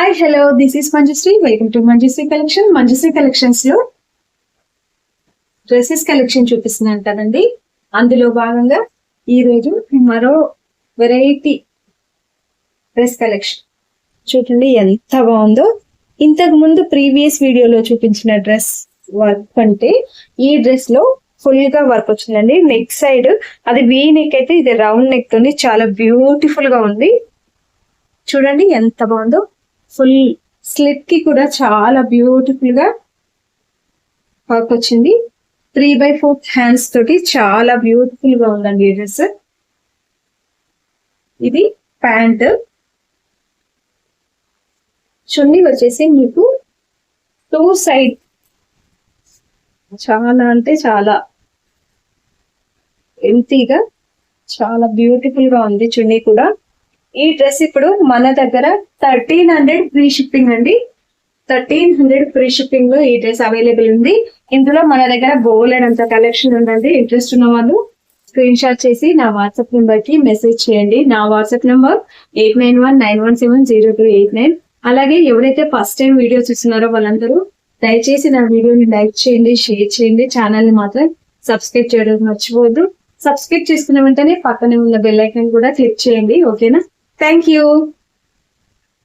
Hi hello this is Manjushri welcome to Manjushri collection Manjushri కలెక్షన్స్లో dresses collection చూపిస్తున్నాను కదండి అందులో భాగంగా ఈ రోజు మరో వెరైటీ డ్రెస్ కలెక్షన్ చూడండి ఎంత బాగుందో. ఇంతకు ముందు ప్రీవియస్ వీడియోలో చూపించిన డ్రెస్ వర్క్ అంటే ఈ డ్రెస్లో ఫుల్గా వర్క్ వచ్చిందండి. నెక్ సైడ్ అది వీ నెక్ అయితే ఇది రౌండ్ నెక్ తోని చాలా బ్యూటిఫుల్గా ఉంది. చూడండి ఎంత బాగుందో. ఫుల్ స్లిట్కి కూడా చాలా బ్యూటిఫుల్గా వర్క్ వచ్చింది. త్రీ బై ఫోర్ హ్యాండ్స్ తోటి చాలా బ్యూటిఫుల్గా ఉందండి ఈ డ్రెస్. ఇది ప్యాంట్. చున్నీ వచ్చేసి మీకు టూ సైడ్ చాలా అంటే చాలా ఎంతీగా చాలా బ్యూటిఫుల్గా ఉంది చున్నీ కూడా. ఈ డ్రెస్ ఇప్పుడు మన దగ్గర థర్టీన్ హండ్రెడ్ ఫ్రీ షిప్పింగ్ అండి. థర్టీన్ హండ్రెడ్ ఫ్రీ షిప్పింగ్లో ఈ డ్రెస్ అవైలబుల్ ఉంది. ఇందులో మన దగ్గర బోల్ అంత కలెక్షన్ ఉందండి. ఇంట్రెస్ట్ ఉన్న వాళ్ళు స్క్రీన్ షాట్ చేసి నా వాట్సాప్ నెంబర్కి మెసేజ్ చేయండి. నా WhatsApp number eight nine one nine one seven zero two eight nine. అలాగే ఎవరైతే ఫస్ట్ టైం వీడియో చూస్తున్నారో వాళ్ళందరూ దయచేసి నా వీడియోని లైక్ చేయండి షేర్ చేయండి. ఛానల్ని మాత్రం సబ్స్క్రైబ్ చేయడం మర్చిపోవద్దు. సబ్స్క్రైబ్ చేసుకున్న వెంటనే పక్కనే ఉన్న బెల్ ఐకాన్ కూడా క్లిక్ చేయండి. ఓకేనా? Thank you.